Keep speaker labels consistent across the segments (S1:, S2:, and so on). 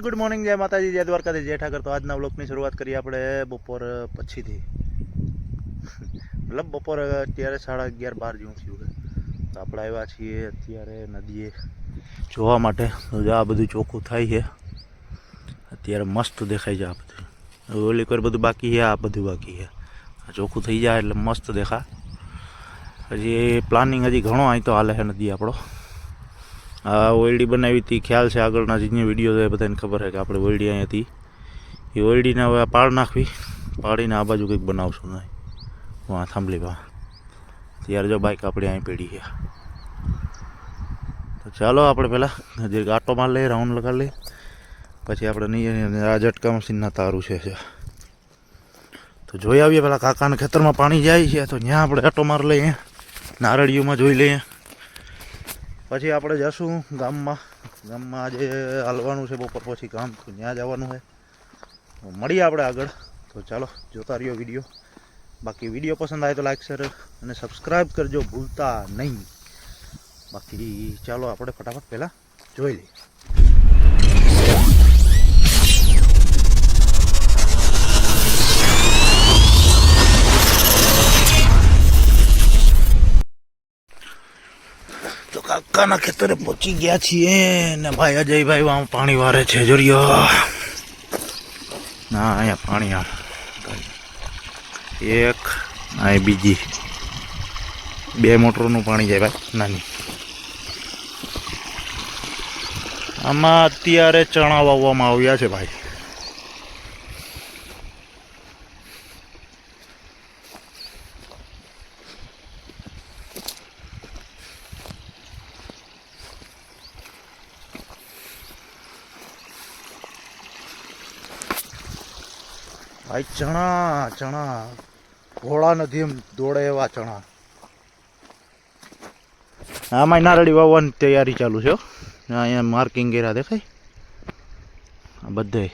S1: Good morning, જય માતાજી, જય દ્વારકાથી જય ઠાકર. તો આજના વ્લોગની શરૂઆત કરીએ આપણે બપોર પછીથી. મતલબ બપોર અત્યારે સાડા અગિયાર બાર જેવું થયું છે. તો આપણે આવ્યા છીએ અત્યારે નદીએ જોવા માટે. આ બધું ચોખ્ખું થાય છે. અત્યારે મસ્ત દેખાય છે આ બધું. ઓલી કોઈ બધું બાકી છે? આ બધું બાકી છે. આ ચોખ્ખું થઈ જાય એટલે મસ્ત દેખા હજી પ્લાનિંગ હજી ઘણો અહીં તો હાલે છે નદી આપણો. આ ઓયડી બનાવી હતી. ખ્યાલ છે આગળના જે વીડિયો છે બધાને ખબર છે કે આપણે ઓયડી અહીં હતી. એ ઓયડીને હવે પાળ નાખવી. પાડીને આ બાજુ કંઈક બનાવશું નહીં વાં થાંભલી વા ત્યારે જો બાઇક આપણી અહીં પેઢી છે. તો ચાલો આપણે પહેલાં જે આટો માર લઈએ રાઉન્ડ લગાડી લઈએ. પછી આપણે નહીં આ ઝટકા મશીનના તારું છે. તો જોઈ આવીએ પેલા કાકાના ખેતરમાં પાણી જાય છે, તો ત્યાં આપણે આટો માર લઈએ. નારળીઓમાં જોઈ લઈએ. પછી આપણે જશું ગામમાં. ગામમાં આજે હાલવાનું છે બપોર પછી ગામ તો ત્યાં જવાનું છે. મળીએ આપણે આગળ. તો ચાલો, જોતા રહ્યો વીડિયો. બાકી વીડિયો પસંદ આવે તો લાઈક શેર અને સબસ્ક્રાઈબ કરજો ભૂલતા નહીં. બાકી ચાલો આપણે ફટાફટ પહેલાં જોઈ લઈએ. કાકાના ખેતરે પહોંચી ગયા છીએ ને ભાઈ અજયભાઈ આમ પાણી વારે છે, જોરિયો. ના, અહીંયા પાણી આમ એક આ બીજી. બે મોટરનું પાણી જાય, ભાઈ, નાની. આમાં અત્યારે ચણા વાવવામાં આવ્યા છે, ભાઈ. ભાઈ, ચણા ચણા. ઘોડા નથી એમ દોડે એવા ચણા. આમાં નારળી વાવવાની તૈયારી ચાલુ છે અહીંયા માર્કિંગ કર્યા દેખાય. આ બધે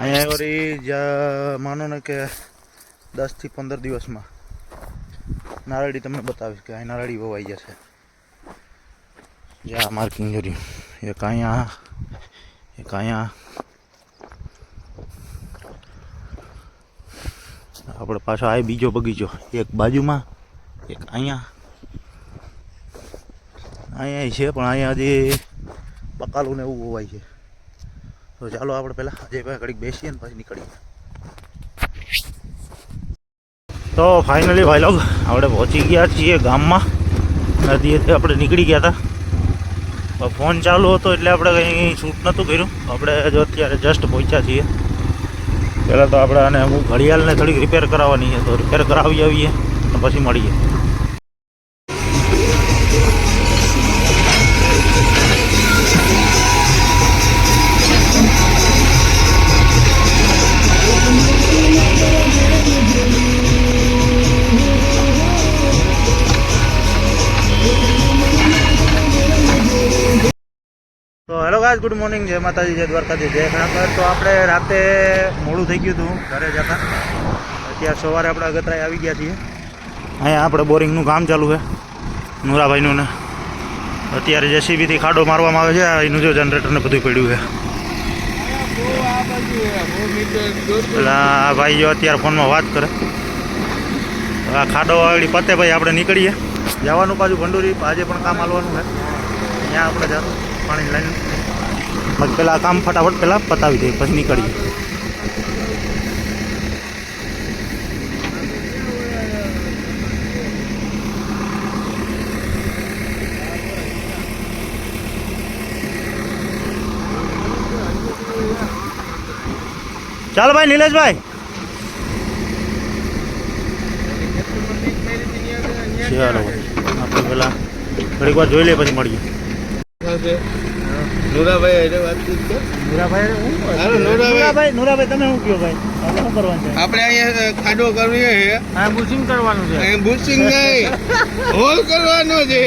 S1: અહીંયા વળી માનો ને કે દસથી પંદર દિવસમાં નારળી તમને બતાવીશ કે અહીં નારળી વવાઈ જશે. જ્યાં માર્કિંગ કર્યું. એક અહીંયા એક અહીંયા. આપણે પાછો આ બીજો બગીચો. એક બાજુમાં, એક અહીંયા. અહીંયા છે, પણ અહીંયા હજી બકાલું ને એવું હોવાય છે. તો ચાલો આપણે પહેલાં અજયભાઈ ઘડીક બેસીએ ને પછી નીકળીએ. તો ફાઇનલી ભાઈ લોગ આપણે પહોંચી ગયા છીએ ગામમાં. નદીએથી આપણે નીકળી ગયા હતા. ફોન ચાલુ હતો એટલે આપણે કંઈ શૂટ નહોતું કર્યું. આપણે અત્યારે જસ્ટ પહોંચ્યા છીએ. પહેલાં તો આપણે આને અમુક ઘડિયાળને થોડીક રિપેર કરાવવાની છે. તો રિપેર કરાવી આવીએ અને પછી મળીએ. તો હેલો ગાઈસ ગુડ મોર્નિંગ જય માતાજી, જય દ્વારકાજી જય ઠાકર તો આપણે રાતે મોડું થઈ ગયું હતું, ઘરે જતા અત્યારે સવારે આપણે અગતરાય આવી ગયા છીએ. અહીંયા આપણે બોરિંગનું કામ ચાલુ છે, નુરાભાઈનું ને. અત્યારે જેસીબીથી ખાડો મારવામાં આવે છે એનું જો જનરેટરને બધું પડ્યું છે. એટલે ભાઈ જો અત્યારે ફોનમાં વાત કરે. આ ખાડો આગળ પતે ભાઈ આપણે નીકળીએ. જવાનું પાછું ભંડુરી, આજે પણ કામ હાલવાનું છે. ત્યાં આપણે જવાનું. પાણી લઈને બાકી પેલા કામ ફટાફટ પહેલાં પતાવી દઈએ પછી નીકળીએ. ચાલો ભાઈ નિલેશભાઈ. ચાલો આપણે પેલા થોડીક વાર જોઈ લઈએ પછી મળીએ.
S2: નુરાભાઈ હારે વાતચીત કર.
S1: નુરાભાઈ
S2: હાલો, નુરાભાઈ.
S1: નુરાભાઈ નુરાભાઈ તમે શું કહો ભાઈ? આપણે શું કરવાનું છે?
S2: આપણે અહીંયા ખાડો કરવી છે.
S1: હા બુશિંગ કરવાનું છે.
S2: અહીં બુશિંગ નહીં. હોલ કરવાનો છે.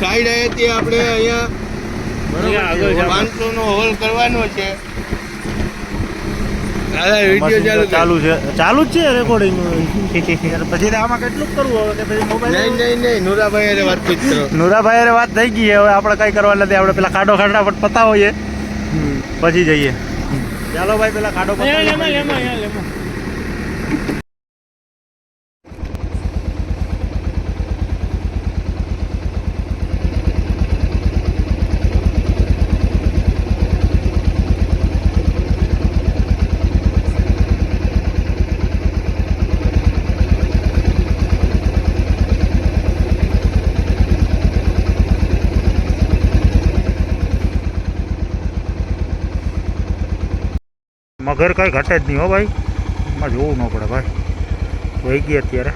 S2: સાઈડ અહીંયાથી આપણે અહીંયા પાંચસો નો હોલ કરવાનો છે. ચાલુ
S1: છે. ચાલુ જ છે રેકોર્ડિંગ પછી આમાં કેટલું કરવું હવે કે પછી
S2: નહીં
S1: મોબાઈલ
S2: નહીં નહીં. નુરાભાઈ હારે વાતચીત કરો
S1: નુરાભાઈ વાત થઈ ગઈ હવે આપણે કઈ કરવા નથી. આપણે પેલા ખાડો ખાડા પતાવીએ પછી જઈએ. ચાલો ભાઈ પેલા કાઢો પતાવીએ મગર કાંઈ ઘટે જ નહીં હો ભાઈ. એમાં જોવું ન પડે ભાઈ. વહી ગઈ અત્યારે.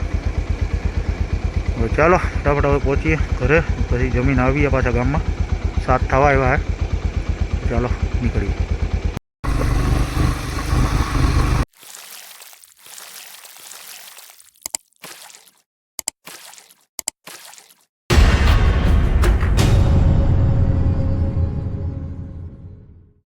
S1: હવે ચાલો, ફટાફટ હવે પહોંચીએ ઘરે. પછી જમીન આવીએ પાછા ગામમાં. સાત થવા આવ્યા હે. ચાલો, નીકળીએ.